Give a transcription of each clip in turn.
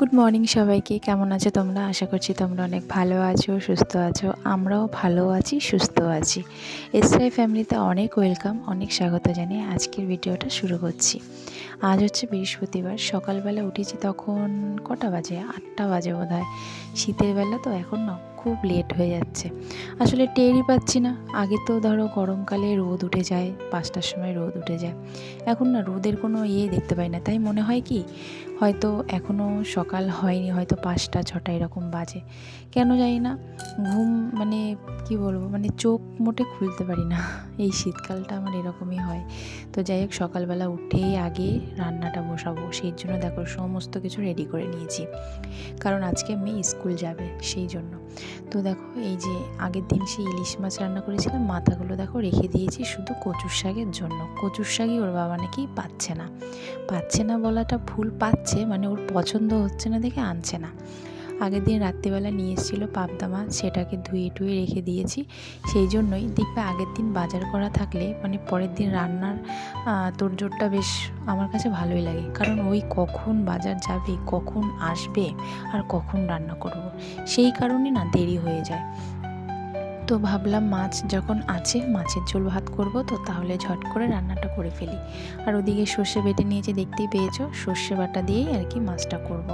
Good morning সবাইকে। কেমন আছো তোমরা? আশা করছি তোমরা অনেক ভালো আছো, সুস্থ আছো। আমরাও ভালো আছি, সুস্থ আছি। এসআই ফ্যামিলিতে অনেক ওয়েলকাম অনেক স্বাগত জানিয়ে আজকের ভিডিওটা শুরু করছি। আজ হচ্ছে বৃহস্পতিবার, সকালবেলা উঠেছি তখন কটা বাজে? আটটা বাজে বোধ হয় শীতের বেলা তো এখন না খুব লেট হয়ে যাচ্ছে। আসলে টেরই পাচ্ছি না। আগে তো ধরো গরমকালে রোদ উঠে যায়, পাঁচটার সময় রোদ উঠে যায়। এখন না রোদের কোনো ইয়ে দেখতে পাই না। তাই মনে হয় কি, হয়তো এখনও সকাল হয়নি, হয়তো পাঁচটা, ছটা এরকম বাজে। কেন জানি না, ঘুম মানে কি বলব মানে চোখ মোটে খুলতে পারি না। এই শীতকালটা আমার এরকমই হয়। তো যাই হোক, সকালবেলা উঠেই আগে রান্নাটা বসাবো। সেই জন্য দেখো সমস্ত কিছু রেডি করে নিয়েছি। কারণ আজকে মেয়ে স্কুল যাবে, সেই জন্য। তো দেখো, এই যে আগের দিন সেই ইলিশ মাছ রান্না করেছিলাম, মাথাগুলো দেখো রেখে দিয়েছি শুধু কচুর শাকের জন্য। কচুর শাকই ওর বাবা নাকি পাচ্ছে না। পাচ্ছে না বলাটা ভুল, পাচ্ছে মানে ওর পছন্দ হচ্ছে না দেখে আনছে না। আগের দিন রাত্রিবেলা নিয়ে এসেছিল পাবদা মাছ, সেটাকে ধুয়ে টুয়ে রেখে দিয়েছি সেই জন্যই দেখবে আগের দিন বাজার করা থাকলে মানে পরের দিন রান্নার তোড়জোড়টা বেশ আমার কাছে ভালোই লাগে কারণ ওই কখন বাজার যাবে, কখন আসবে আর কখন রান্না করব। সেই কারণে না দেরি হয়ে যায় তো ভাবলাম মাছ যখন আছে, মাছের ঝোল ভাত করব, তো তাহলে ঝট করে রান্নাটা করে ফেলি। আর ওদিকে সর্ষে বেটে নিয়েছে, দেখতেই পেয়েছ? সর্ষে বাটা দিয়েই আর কি মাছটা করব।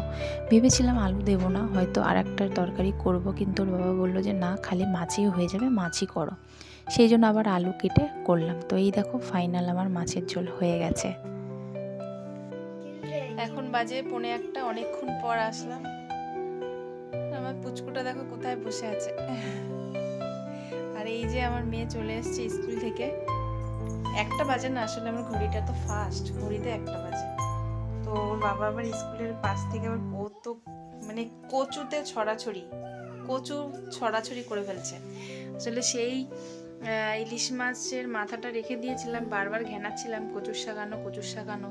ভেবেছিলাম আলু দেবো না, হয়তো আর একটা তরকারি করব, কিন্তু ওর বাবা বলল যে, না, খালি মাছই হয়ে যাবে, মাছই করো। সেই জন্য আবার আলু কেটে করলাম। তো এই দেখো, ফাইনাল আমার মাছের ঝোল হয়ে গেছে। এখন বাজে পৌনে একটা, অনেকক্ষণ পর আসলাম। আমার পুচকুটা দেখো কোথায় বসে আছে। আর এই যে আমার মেয়ে চলে এসেছে স্কুল থেকে। একটা বাজে না, আসলে আমার ঘড়িটা তো ফাস্ট ঘড়িতে একটা বাজে। তো ওর বাবা আবার স্কুলের পাশ থেকে আবার কত মানে কচুতে ছড়াছড়ি, কচু ছড়াছড়ি করে ফেলছে। আসলে সেই ইলিশ মাছের মাথাটা রেখে দিয়েছিলাম, বারবার ঘেনাচ্ছিলাম, কচুর শাকানো কচুর শাকানো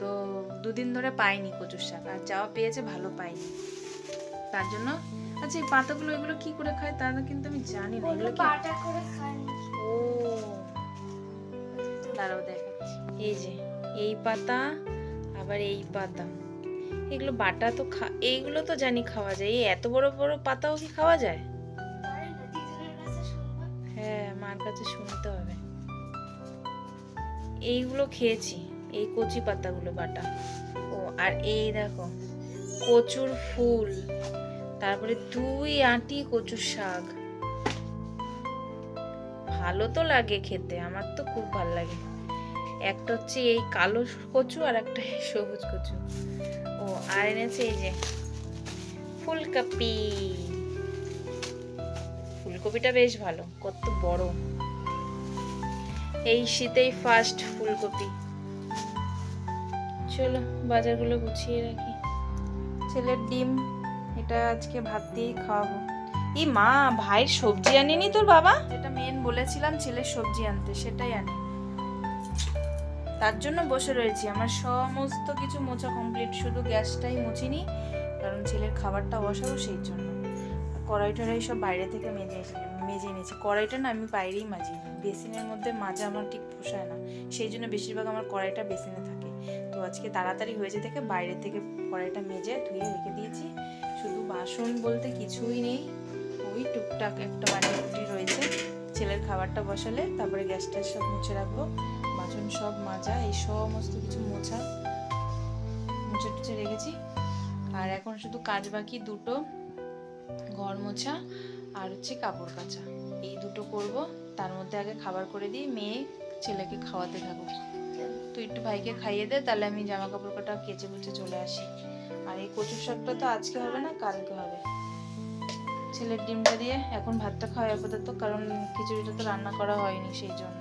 তো দুদিন ধরে পাইনি কচুর শাক, আর যাওয়া পেয়েছে, ভালো পাইনি। তার জন্য আচ্ছা এই পাতাগুলো এগুলো কি করে খায় তা কিন্তু আমি জানি না এগুলো কি? বাটা করে খায় ও দাঁড়াও দেখাচ্ছি। এই যে এই পাতা আবার এই পাতা। এগুলো বাটা তো খা এইগুলো তো জানি খাওয়া যায়। এই এত বড় বড় পাতাও কি খাওয়া যায়? হ্যাঁ মার কাছে শুনতে হবে। এইগুলো খেয়েছি এই কচি পাতাগুলো বাটা। ও আর এই দেখো কচুর ফুল। তারপরে দুই আঁটি কচুর শাক। ভালো তো লাগে খেতে, আমার তো খুব ভালো লাগে। একটা হচ্ছে এই কালো কচু আর একটা সবুজ কচু। ও, আর এনেছে এই যে ফুলকপি। ফুলকপিটা বেশ ভালো, কত বড়। এই শীতেই ফার্স্ট ফুলকপি। চলো, বাজারগুলো গুছিয়ে রাখি। ছেলের ডিম এটা আজকে ভাত দিয়ে খাওয়াবো। ই মা, ভাইয়ের সবজি আনেনি তোর বাবা? যেটা মেন বলেছিলাম ছেলের সবজি আনতে, সেটাই আনে। তার জন্য বসে রয়েছি। আমার সমস্ত কিছু মোছা কমপ্লিট শুধু গ্যাসটাই মুছিনি, কারণ ছেলের খাবারটা বসাবো সেই জন্য। কড়াই টড়াই সব বাইরে থেকে মেজে মেজে এনেছি। কড়াইটা না আমি বাইরেই মাজি বেসিনের মধ্যে মাজা আমার ঠিক পোষায় না। সেই জন্য বেশিরভাগ আমার কড়াইটা বেসিনে থাকে। তো আজকে তাড়াতাড়ি হয়েছে থেকে বাইরে থেকে কড়াইটা মেজে ধুয়ে রেখে দিয়েছি। শুধু বাসন বলতে কিছুই নেই। ওই টুকটাক একটা বাটি রয়েছে। ছেলের খাবারটা বসালে তারপরে গ্যাসটা সব মুছে রাখব। বাসন সব মাজা, এই সমস্ত কিছু মোছা, মুছে টুছে রেখেছি। আর এখন শুধু কাজ বাকি দুটো, ঘর মোছা আর হচ্ছে কাপড় কাচা। এই দুটো করব। তার মধ্যে আগে খাবার করে দিই, মেয়ে ছেলেকে খাওয়াতে থাকুক। তুই একটু ভাইকে খাইয়ে দে, তাহলে আমি জামা কাপড় কটা কেচে কুচে চলে আসি। এই কচুর শাকটা তো আজকে হবে না, কালকে হবে। ছেলের ডিমটা দিয়ে এখন ভাতটা খাওয়া আপাতত, কারণ খিচুড়িটা তো রান্না করা হয়নি সেই জন্য।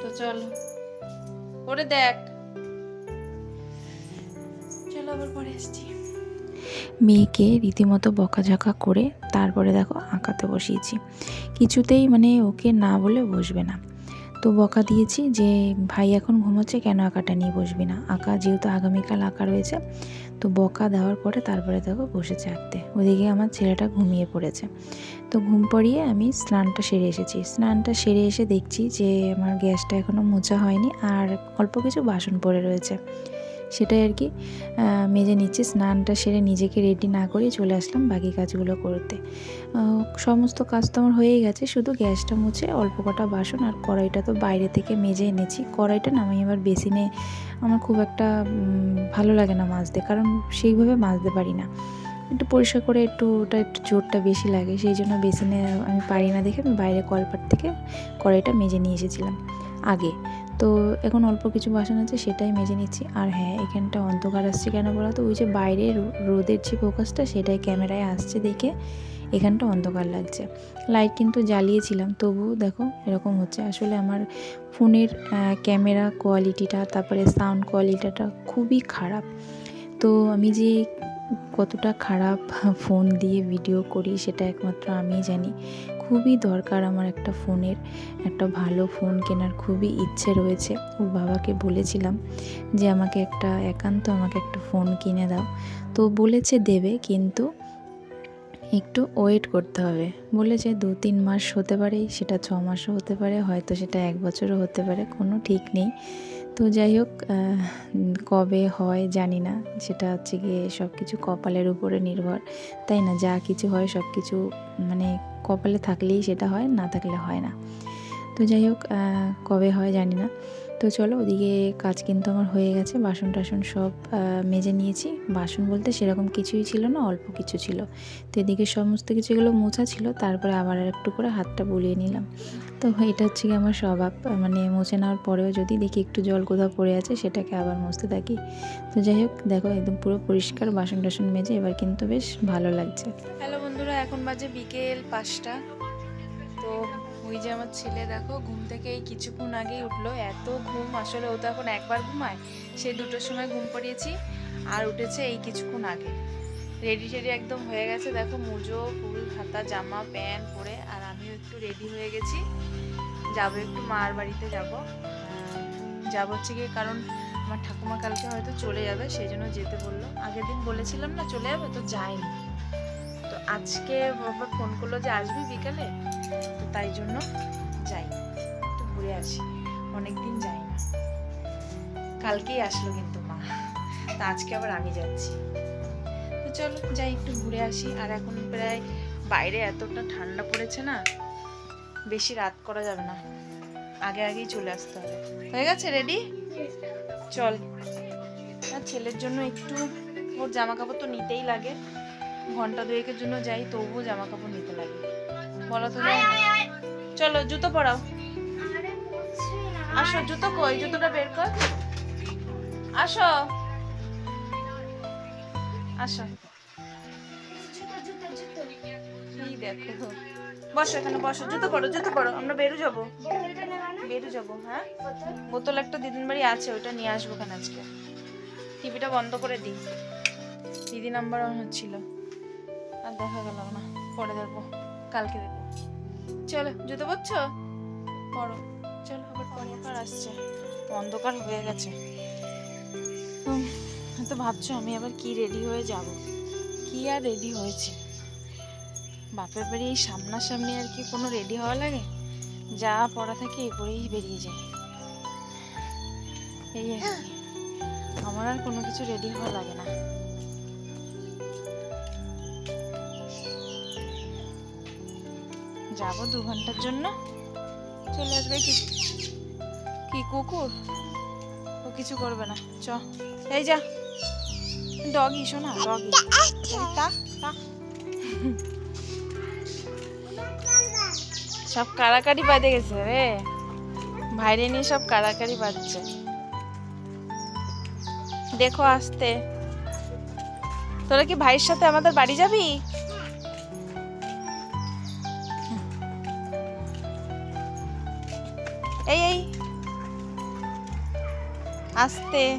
তো চল, ওরে দেখ। চলো আবার পরে এসছি মেয়েকে রীতিমতো বকাঝকা করে তারপরে দেখো আঁকাতে বসিয়েছি। কিছুতেই মানে ওকে না বলে বসবে না। তো বকা দিয়েছি যে ভাই এখন ঘুমোচ্ছে, কেন আঁকাটা নিয়ে বসবি না? আঁকা যেহেতু আগামীকাল আঁকা রয়েছে, তো বকা দেওয়ার পরে তারপরে দেখো বসেছে আঁকতে ওদিকে আমার ছেলেটা ঘুমিয়ে পড়েছে। তো ঘুম পড়িয়ে আমি স্নানটা সেরে এসেছি। স্নানটা সেরে এসে দেখছি যে আমার গ্যাসটা এখনও মোছা হয়নি আর অল্প কিছু বাসন পড়ে রয়েছে। সেটাই আর কি মেজে নিচ্ছি স্নানটা সেরে নিজেকে রেডি না করে চলে আসলাম বাকি কাজগুলো করতে। সমস্ত কাজ তো আমার হয়েই গেছে, শুধু গ্যাসটা মুছে অল্প কটা বাসন আর কড়াইটা তো বাইরে থেকে মেজে এনেছি। কড়াইটা না আমি এবার বেসিনে আমার খুব একটা ভালো লাগে না মাজতে, কারণ সেইভাবে মাজতে পারি না। একটু পরিষ্কার করে একটু, ওটা একটু জোরটা বেশি লাগে, সেই জন্য বেসিনে আমি পারি না দেখে আমি বাইরে কলপাট থেকে কড়াইটা মেজে নিয়ে এসেছিলাম। আগে তো এখন অল্প কিছু বাসন আছে, সেটাই মেজে নিচ্ছি। আর হ্যাঁ এখানটা অন্ধকার আসছে কেন বলো তো ওই যে বাইরে রোদের যে ফোকাসটা, সেটাই ক্যামেরায় আসছে দেখে এখানটা অন্ধকার লাগছে। লাইট কিন্তু জ্বালিয়েছিলাম, তবুও দেখো এরকম হচ্ছে। আসলে আমার ফোনের ক্যামেরা কোয়ালিটিটা, তারপরে সাউন্ড কোয়ালিটিটা খুবই খারাপ। তো আমি যে কতটা খারাপ ফোন দিয়ে ভিডিও করি সেটা একমাত্র আমিই জানি। খুবই দরকার আমার একটা ফোনের, একটা ভালো ফোন কেনার খুবই ইচ্ছে রয়েছে। ওর বাবাকে বলেছিলাম যে, আমাকে একটা একান্ত আমাকে একটা ফোন কিনে দাও। তো বলেছে দেবে, কিন্তু একটু ওয়েট করতে হবে। বলেছে দু তিন মাস হতে পারে, সেটা ছ মাসও হতে পারে, হয়তো সেটা এক বছরও হতে পারে, কোনো ঠিক নেই। তো যাই হোক কবে হয় জানি না। সেটা হচ্ছে গিয়ে সব কিছু কপালের উপরে নির্ভর, তাই না? যা কিছু হয় সব কিছু মানে কপালে থাকলেই সেটা হয়, না থাকলে হয় না। তো যাই হোক কবে হয় জানি না। তো চলো ওদিকে কাজ কিন্তু আমার হয়ে গেছে, বাসন টাসন সব মেজে নিয়েছি। বাসন বলতে সেরকম কিছুই ছিল না, অল্প কিছু ছিল। তো এদিকে সমস্ত কিছুগুলো মোছা ছিল, তারপরে আবার একটু করে হাতটা বুলিয়ে নিলাম। তো এটা হচ্ছে কি আমার স্বভাব মানে মুছে নেওয়ার পরেও যদি দেখি একটু জল কোথাও পড়ে আছে, সেটাকে আবার মুছতে থাকি। তো যাই হোক, দেখো একদম পুরো পরিষ্কার, বাসন টাসন মেজে এবার কিন্তু বেশ ভালো লাগছে। হ্যালো বন্ধুরা, এখন বাজে বিকেল পাঁচটা। তো ওই যে আমার ছেলে দেখো, ঘুম থেকে এই কিছুক্ষণ আগেই উঠল। এত ঘুম, আসলে ও তো এখন একবার ঘুমায়। সে দুটোর সময় ঘুম পড়িয়েছি আর উঠেছে এই কিছুক্ষণ আগে। রেডি টেডি একদম হয়ে গেছে। দেখো মুজো, ফুল, হাতা, জামা, প্যান্ট পরে আর আমিও একটু রেডি হয়ে গেছি। যাব একটু মার বাড়িতে যাব। যাব হচ্ছে গিয়ে কারণ আমার ঠাকুমা কালকে হয়তো চলে যাবে, সেই জন্য যেতে বলল। আগের দিন বলেছিলাম না চলে যাবে, তো যায়নি। তো আজকে বাবা ফোন করল যে আসবি বিকালে? তাই জন্য যাই। একটু ঘুরে আসি। অনেকদিন যাই না। কালকেই আসলো কিন্তু মা। তা আজকে আবার আমি যাচ্ছি। তো চলো যাই, একটু ঘুরে আসি। আর এখন প্রায় বাইরে এতটা ঠান্ডা পড়েছে না, বেশি রাত করা যাবে না। আগে আগেই চলে আসতে হবে। হয়ে গেছে? রেডি চল। আর ছেলের জন্য একটু, ওর জামা কাপড় তো নিতেই লাগে। ঘণ্টা দুয়েকের জন্য যাই, তবুও জামা কাপড় নিতে লাগে। বলা তো না চলো জুতো পরাও। আসো জুতো কই? জুতোটা বের কর। আসো। আসো। দেখো? বসো এখানে বসো। জুতো পরো জুতো পরো। আমরা বেরু যাব। বেরু যাব হ্যাঁ? বোতল? বোতল একটা দিদিন বাড়ি আছে ওটা নিয়ে আসব কেন আজকে। টিভিটা বন্ধ করে দিই। দিদি নাম্বার অন হচ্ছিল। আর দেখা গেল না পরে দেখব। কালকে দেখব। চলো জুতো পরছো? পরো। চলো আবার অন্ধকার আসছে। অন্ধকার হয়ে গেছে। তো ভাবছ আমি আবার কি রেডি হয়ে যাব। কি আর রেডি হয়েছে? বাপের বাড়ি এই সামনাসামনি আর কি কোনো রেডি হওয়া লাগে? যা পড়া থাকে এই পরেই বেরিয়ে যায়। এই আর কি। আমার আর কোনো কিছু রেডি হওয়া লাগে না। যাব দু ঘণ্টার জন্য। চলে আসবে কি? কি কুকুর? ও কিছু করবে না। চ। এই যা। ডগি শোনা? ডগি তা তা। সব কাড়াকাড়ি বাঁধে গেছে রে। ভাইরে নিয়ে সব কাড়াকাড়ি বাজছে। দেখো আসতে। তোরা কি ভাইয়ের সাথে আমাদের বাড়ি যাবি? এই এই। আসতে।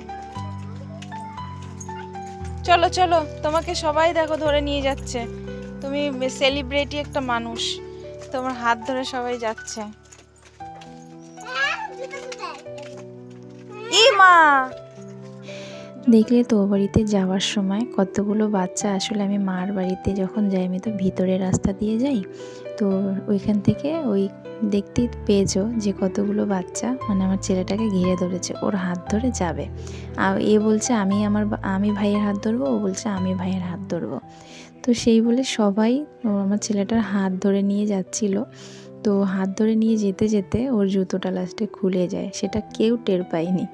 চলো চলো তোমাকে সবাই দেখো ধরে নিয়ে যাচ্ছে। তুমি সেলিব্রিটি একটা মানুষ। তোমার হাত ধরে সবাই যাচ্ছে। ইমা! মা দেখলে তো বাড়িতে যাওয়ার সময় কতগুলো বাচ্চা আসলে আমি মার বাড়িতে যখন যাই, আমি তো ভিতরের রাস্তা দিয়ে যাই। তো ওইখান থেকে ওই দেখতেই পেয়েছ যে কতগুলো বাচ্চা মানে আমার ছেলেটাকে ঘিরে ধরেছে, ওর হাত ধরে যাবে। আর এ বলছে, আমি আমার আমি ভাইয়ের হাত ধরবো, ও বলছে, আমি ভাইয়ের হাত ধরবো। তো সেই বলে সবাই আমার ছেলেটার হাত ধরে নিয়ে যাচ্ছিল। তো হাত ধরে নিয়ে যেতে যেতে ওর জুতোটা লাস্টে খুলে যায়। সেটা কেউ টের পায়নি।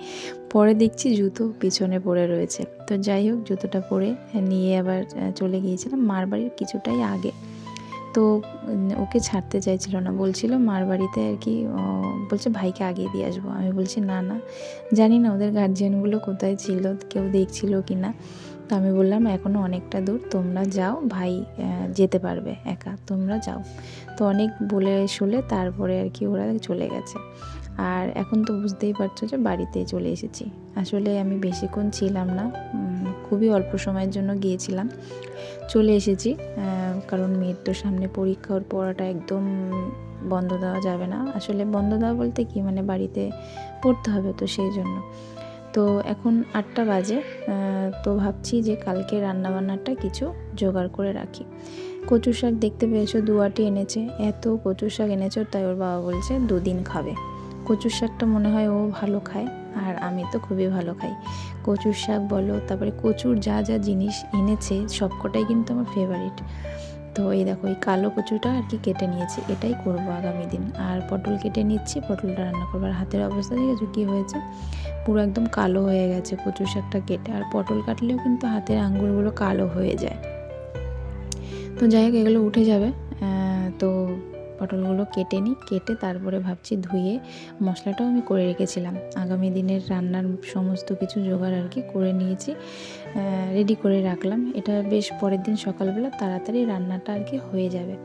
পরে দেখছি জুতো পিছনে পড়ে রয়েছে। তো যাই হোক, জুতোটা পরে নিয়ে আবার চলে গিয়েছিলাম মার বাড়ির কিছুটাই আগে। তো ওকে ছাড়তে চাইছিল না। বলছিল মার বাড়িতে আর কি বলছে, ভাইকে আগে দিয়ে আসব। আমি বলছি, না না। জানি না ওদের গার্জিয়ানগুলো কোথায় ছিল, কেউ দেখছিল কি না তো আমি বললাম এখনও অনেকটা দূর, তোমরা যাও, ভাই যেতে পারবে একা, তোমরা যাও। তো অনেক বলে শুলে তারপরে আর কি ওরা চলে গেছে। আর এখন তো বুঝতেই পারছ যে বাড়িতে চলে এসেছি। আসলে আমি বেশিক্ষণ ছিলাম না খুবই অল্প সময়ের জন্য গিয়েছিলাম। চলে এসেছি কারণ মেয়ের তো সামনে পরীক্ষা, ওর পড়াটা একদম বন্ধ দেওয়া যাবে না। আসলে বন্ধ দেওয়া বলতে কি মানে বাড়িতে পড়তে হবে তো সেই জন্য। তো এখন আটটা বাজে তো ভাবছি যে কালকে রান্নাবান্নাটা কিছু জোগাড় করে রাখি। কচু শাক দেখতে পেয়েছ দুয়াটি এনেছে। এত কচু শাক এনেছো, তাই ওর বাবা বলছে দুদিন খাবে। কচুর শাকটা মনে হয় ও ভালো খায়, আর আমি তো খুবই ভালো খাই। কচুর শাক বলো, তারপরে কচুর যা যা জিনিস এনেছে, সবকটাই কিন্তু আমার ফেভারিট তো এই দেখো, এই কালো কচুটা আর কি কেটে নিয়েছি, এটাই করব আগামী দিন। আর পটল কেটে নিচ্ছি, পটলটা রান্না করব। আর হাতের অবস্থা, দেখেছ কী হয়েছে? পুরো একদম কালো হয়ে গেছে কচু শাকটা কেটে। আর পটল কাটলেও কিন্তু হাতের আঙ্গুলগুলো কালো হয়ে যায়। তো যাই হোক, এগুলো উঠে যাবে। তো পটলগুলো কেটে নিই, কেটে তারপরে ভাবছি ধুয়ে মশলাটাও আমি করে রেখেছিলাম। আগামী দিনের রান্নার সমস্ত কিছু জোগাড় আর কি করে নিয়েছি রেডি করে রাখলাম। এটা বেশ পরের দিন সকালবেলা তাড়াতাড়ি রান্নাটা আর কি হয়ে যাবে।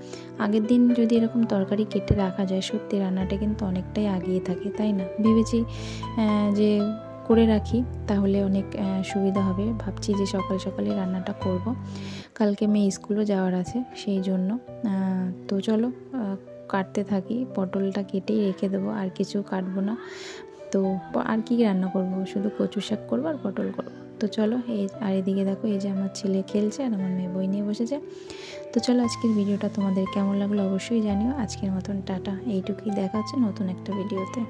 আগের দিন যদি এরকম তরকারি কেটে রাখা যায়, সত্যি রান্নাটা কিন্তু অনেকটাই আগিয়ে থাকে, তাই না? ভেবেছি যে করে রাখি, তাহলে অনেক সুবিধা হবে। ভাবছি যে সকাল সকালে রান্নাটা করব। কালকে মেয়ে স্কুলও যাওয়ার আছে, সেই জন্য তো চলো কাটতে থাকি, পটলটা কেটেই রেখে দেবো, আর কিছু কাটবো না। তো আর কি রান্না করব? শুধু কচু শাক করব আর পটল করব। তো চলো, এই, আর এদিকে দেখো, এই যে আমার ছেলে খেলছে আর আমার মেয়ে বই নিয়ে বসেছে। তো চলো, আজকের ভিডিওটা তোমাদের কেমন লাগল অবশ্যই জানিও। আজকের মতন টাটা। এইটুকুই দেখা হচ্ছে নতুন একটা ভিডিওতে।